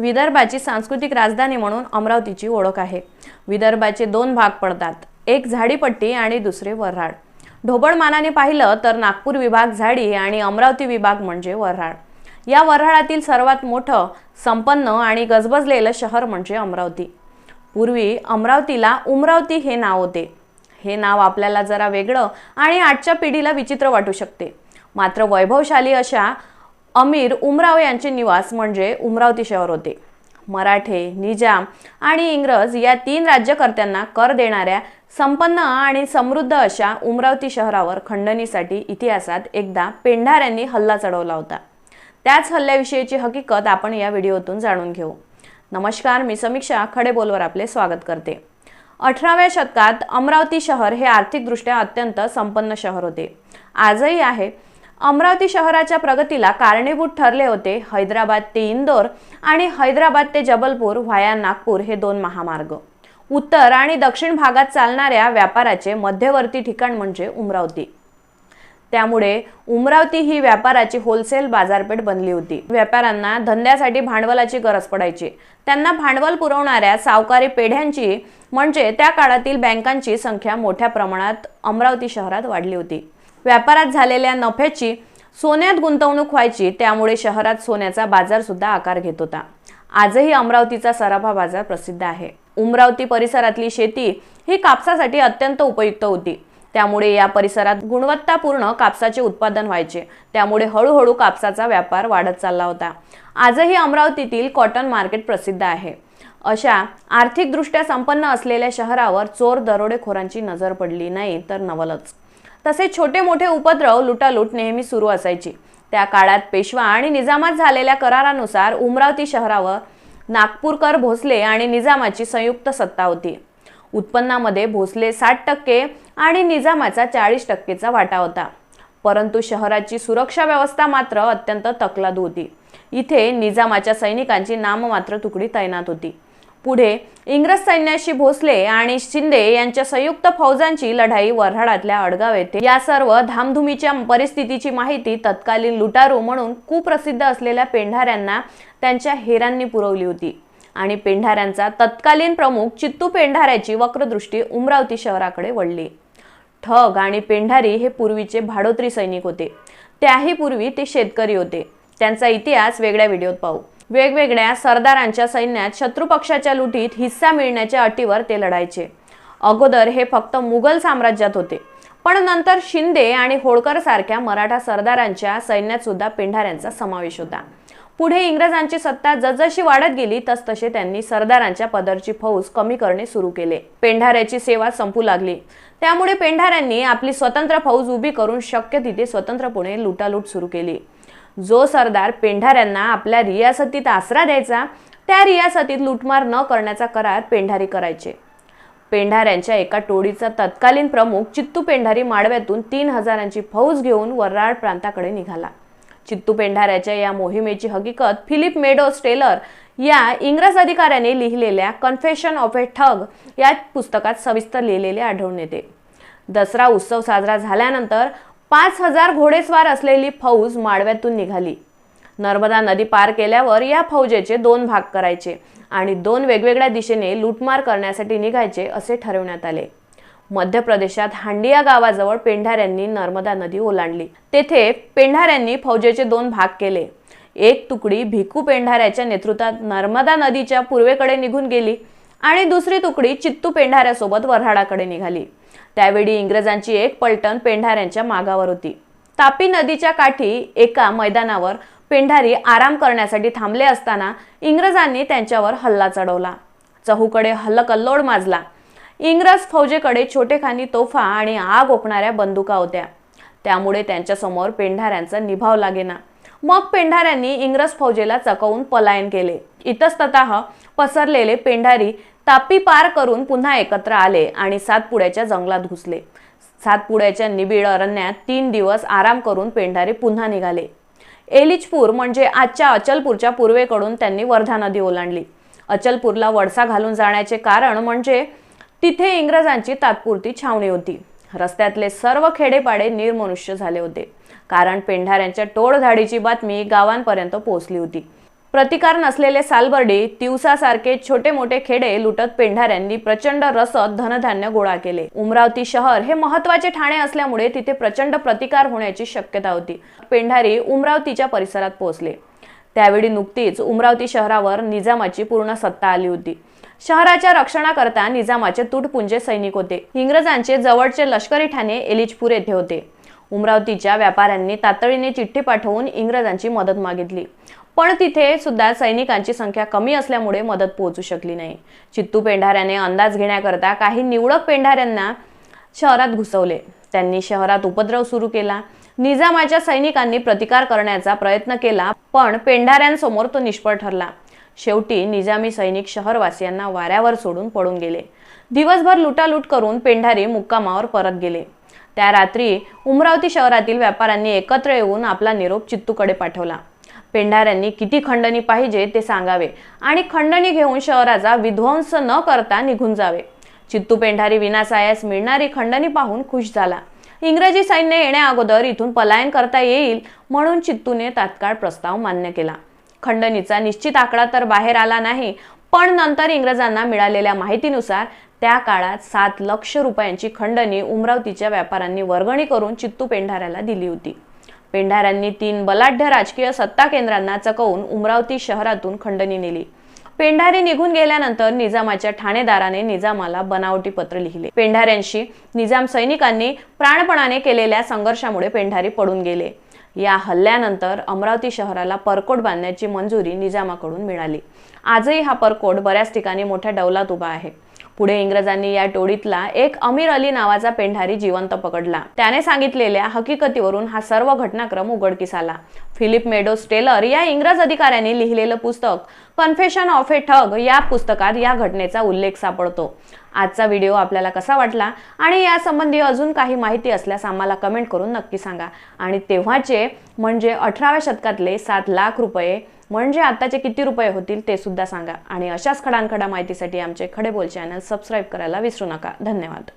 विदर्भाची सांस्कृतिक राजधानी म्हणून अमरावतीची ओळख आहे. विदर्भाचे दोन भाग पडतात. एक झाडीपट्टी आणि दुसरे वऱ्हाड. ढोबळमानाने पाहिलं तर नागपूर विभाग झाडी आणि अमरावती विभाग म्हणजे वऱ्हाड. या वऱ्हाडातील सर्वात मोठं संपन्न आणि गजबजलेलं शहर म्हणजे अमरावती. पूर्वी अमरावतीला उमरावती हे नाव होते. हे नाव आपल्याला जरा वेगळं आणि आजच्या पिढीला विचित्र वाटू शकते. मात्र वैभवशाली अशा अमीर उमराव यांचे निवास म्हणजे उमरावती शहर होते. मराठे निजाम आणि इंग्रज या तीन राज्यकर्त्यांना कर देणाऱ्या संपन्न आणि समृद्ध अशा उमरावती शहरावर खंडणीसाठी इतिहासात एकदा पेंढाऱ्यांनी हल्ला चढवला होता. त्याच हल्ल्याविषयीची हकीकत आपण या व्हिडिओतून जाणून घेऊ. नमस्कार मी समीक्षा खडेबोलवर आपले स्वागत करते. अठराव्या शतकात अमरावती शहर हे आर्थिकदृष्ट्या अत्यंत संपन्न शहर होते. आजही आहे. अमरावती शहराच्या प्रगतीला कारणीभूत ठरले होते हैदराबाद ते इंदोर आणि हैदराबाद ते जबलपूर व्हाया नागपूर हे दोन महामार्ग. उत्तर आणि दक्षिण भागात चालणाऱ्या व्यापाराचे मध्यवर्ती ठिकाण म्हणजे उमरावती. त्यामुळे उमरावती ही व्यापाराची होलसेल बाजारपेठ बनली होती. व्यापाऱ्यांना धंद्यासाठी भांडवलाची गरज पडायची. त्यांना भांडवल पुरवणाऱ्या सावकारी पेढ्यांची म्हणजे त्या काळातील बँकांची संख्या मोठ्या प्रमाणात अमरावती शहरात वाढली होती. व्यापारात झालेल्या नफ्याची सोन्यात गुंतवणूक व्हायची त्यामुळे शहरात सोन्याचा बाजार सुद्धा आकार घेत होता. आजही अमरावतीचा सराफा बाजार प्रसिद्ध आहे. उमरावती परिसरातली शेती ही कापसासाठी अत्यंत उपयुक्त होती. त्यामुळे या परिसरात गुणवत्तापूर्ण कापसाचे उत्पादन व्हायचे. त्यामुळे हळूहळू कापसाचा व्यापार वाढत चालला होता. आजही अमरावतीतील कॉटन मार्केट प्रसिद्ध आहे. अशा आर्थिकदृष्ट्या संपन्न असलेल्या शहरावर चोर दरोडेखोरांची नजर पडली नाही तर नवलच. तसे छोटे मोठे उपद्रव लुटालूट नेहमी सुरू असायची. त्या काळात पेशवा आणि निजामात झालेल्या करारानुसार उमरावती शहरावर नागपूरकर भोसले आणि निजामाची संयुक्त सत्ता होती. उत्पन्नामध्ये भोसले साठ टक्के आणि निजामाचा चाळीस टक्केचा वाटा होता. परंतु शहराची सुरक्षा व्यवस्था मात्र अत्यंत तकलाद होती. इथे निजामाच्या सैनिकांची नाममात्र तुकडी तैनात होती. पुढे इंग्रज सैन्याशी भोसले आणि शिंदे यांच्या संयुक्त फौजांची लढाई वऱ्हाडातल्या अडगाव येथे. या सर्व धामधुमीच्या परिस्थितीची माहिती तत्कालीन लुटारू म्हणून कुप्रसिद्ध असलेल्या पेंढाऱ्यांना त्यांच्या हेरांनी पुरवली होती. आणि पेंढाऱ्यांचा तत्कालीन प्रमुख चित्तू पेंढाऱ्याची वक्रदृष्टी उमरावती शहराकडे वळली. ठग आणि पेंढारी हे पूर्वीचे भाडोत्री सैनिक होते. त्याही पूर्वी ते शेतकरी होते. त्यांचा इतिहास वेगळ्या व्हिडिओत पाहू. वेगवेगळ्या सरदारांच्या सैन्यात शत्रुपक्षाच्या लुटीत हिस्सा मिळण्याच्या अटीवर ते लढायचे. अगोदर हे फक्त मुघल साम्राज्यात होते. पण नंतर शिंदे आणि होळकर सारख्या मराठा सरदारांच्या सैन्यात सुद्धा पेंढाऱ्यांचा समावेश होता. पुढे इंग्रजांची सत्ता जसजशी वाढत गेली तसतसे त्यांनी सरदारांच्या पदरची फौज कमी करणे सुरू केले. पेंढाऱ्याची सेवा संपू लागली. त्यामुळे पेंढाऱ्यांनी आपली स्वतंत्र फौज उभी करून शक्य तिथे स्वतंत्रपणे लुटालूट सुरू केली. जो सरदार पेंढाऱ्यांना आपल्या रियासतीत आसरा द्यायचा त्या रियासतीत लुटमार न करण्याचा करार पेंढारी करायचे. पेंढाऱ्यांच्या एका टोळीचा तत्कालीन प्रमुख चित्तू पेंढारी माडव्यातून तीन हजारांची फौज घेऊन वराड प्रांताकडे निघाला. चित्तू पेंढाऱ्याच्या या मोहिमेची हकीकत फिलिप मेडोस टेलर या इंग्रज अधिकाऱ्याने लिहिलेल्या कन्फेशन ऑफ ए ठग या पुस्तकात सविस्तर लिहिलेले आढळून येते. दसरा उत्सव साजरा झाल्यानंतर पाच हजार घोडेस्वार असलेली फौज माडव्यातून निघाली. नर्मदा नदी पार केल्यावर या फौजेचे दोन भाग करायचे आणि दोन वेगवेगळ्या दिशेने लूटमार करण्यासाठी निघायचे असे ठरवण्यात आले. मध्य प्रदेशात हांडिया गावाजवळ पेंढाऱ्यांनी नर्मदा नदी ओलांडली. तेथे पेंढाऱ्यांनी फौजेचे दोन भाग केले. एक तुकडी भिकू पेंढाऱ्याच्या नेतृत्वात नर्मदा नदीच्या पूर्वेकडे निघून गेली आणि दुसरी तुकडी चित्तू पेंढाऱ्यासोबत वऱ्हाडाकडे निघाली. त्यावेळी इंग्रजांची एक पलटण पेंढाऱ्यांच्या मागावर होती. तापी नदीच्या काठी एका मैदानावर पेंढारी आराम करण्यासाठी थांबले असताना इंग्रजांनी त्यांच्यावर हल्ला चढवला. चहूकडे हल्लकल्लोड माजला. इंग्रज फौजेकडे छोटेखानी तोफा आणि आग ओकणाऱ्या बंदुका होत्या. त्यामुळे त्यांच्यासमोर पेंढाऱ्यांचा निभाव लागेना. मग पेंढाऱ्यांनी इंग्रज फौजेला चकवून पलायन केले. इतस्तत पसरलेले पेंढारी तापी पार करून पुन्हा एकत्र आले आणि सातपुड्याच्या जंगलात घुसले. सातपुड्याच्या निबिड अरण्यात तीन दिवस आराम करून पेंढारी पुन्हा निघाले. एलिचपूर म्हणजे आजच्या अचलपूरच्या पूर्वेकडून त्यांनी वर्धा नदी ओलांडली. अचलपूरला वडसा घालून जाण्याचे कारण म्हणजे तिथे इंग्रजांची तात्पुरती छावणी होती. रस्त्यातले सर्व खेडेपाडे निर्मनुष्य झाले होते. कारण पेंढाऱ्यांच्या टोळधाडीची बातमी गावांपर्यंत पोहोचली होती. प्रतिकार नसलेले सालबर्डी तिवसासारखे छोटे मोठे खेडे लुटत पेंढाऱ्यांनी प्रचंड रसद धनधान्य गोळा केले. उमरावती शहर हे महत्त्वाचे ठाणे असल्यामुळे तिथे प्रचंड प्रतिकार होण्याची शक्यता होती. पेंढारी उमरावतीच्या परिसरात पोहोचले. त्यावेळी नुकतीच उमरावती शहरावर निजामाची पूर्ण सत्ता आली होती. शहराच्या रक्षणाकरता निजामाचे तुटपुंजे सैनिक होते. इंग्रजांचे जवळचे लष्करी ठाणे एलिचपूर येथे होते. उमरावतीच्या व्यापाऱ्यांनी तातडीने चिठ्ठी पाठवून इंग्रजांची मदत मागितली. पण तिथे सुद्धा सैनिकांची संख्या कमी असल्यामुळे मदत पोहोचू शकली नाही. चित्तू पेंढाऱ्याने अंदाज घेण्याकरता काही निवडक पेंढाऱ्यांना शहरात घुसवले. त्यांनी शहरात उपद्रव सुरू केला. निजामाच्या सैनिकांनी प्रतिकार करण्याचा प्रयत्न केला पण पेंढाऱ्यांसमोर तो निष्फळ ठरला. शेवटी निजामी सैनिक शहरवासियांना वाऱ्यावर सोडून पडून गेले. दिवसभर लुटालूट करून पेंढारी मुक्कामावर परत गेले. त्या रात्री उमरावती शहरातील व्यापाऱ्यांनी एकत्र येऊन आपला निरोप चित्तूकडे पाठवला. पेंढाऱ्यांनी किती खंडणी पाहिजे ते सांगावे आणि खंडणी घेऊन शहराचा विध्वंस न करता निघून जावे. चित्तू पेंढारी विनासायास मिळणारी खंडणी पाहून खुश झाला. इंग्रजी सैन्य येण्या अगोदर इथून पलायन करता येईल म्हणून चित्तूने तात्काळ प्रस्ताव मान्य केला. खंडणीचा निश्चित आकडा तर बाहेर आला नाही पण नंतर इंग्रजांना मिळालेल्या माहितीनुसार त्या काळात सात लक्ष रुपयांची खंडणी उमरावतीच्या व्यापाऱ्यांनी वर्गणी करून चित्तू पेंढाऱ्याला दिली होती. पेंढाऱ्यांनी तीन बलाढ्य राजकीय सत्ता केंद्रांना चकवून उमरावती शहरातून खंडणी नेली. पेंढारे निघून गेल्यानंतर निजामाच्या ठाणेदाराने निजामाला बनावटी पत्र लिहिले. पेंढाऱ्यांशी निजाम सैनिकांनी प्राणपणाने केलेल्या संघर्षामुळे पेंढारी पडून गेले. या हल्ल्यानंतर अमरावती शहराला परकोट बांधण्याची मंजुरी निजामाकडून मिळाली. आजही हा परकोट बऱ्याच ठिकाणी मोठ्या डौलात उभा आहे. पुढे इंग्रजांनी या टोळीतला एक अमीर अली नावाचा पेंढारी जिवंत पकडला. त्याने सांगितलेल्या हकीकतीवरून हा सर्व घटनाक्रम उघडकीस आला. फिलिप मेडोस टेलर या इंग्रज अधिकाऱ्यांनी लिहिलेलं पुस्तक कन्फेशन ऑफ ए ठग या पुस्तकात या घटनेचा उल्लेख सापडतो. आजचा व्हिडिओ आपल्याला कसा वाटला आणि यासंबंधी अजून काही माहिती असल्यास आम्हाला कमेंट करून नक्की सांगा. आणि तेव्हाचे म्हणजे अठराव्या शतकातले सात लाख रुपये म्हणजे आत्ताचे किती रुपये होतील ते सुद्धा सांगा. आणि अशाच खडानखडा माहितीसाठी आमचे खडे बोल चॅनल सबस्क्राईब करायला विसरू नका. धन्यवाद.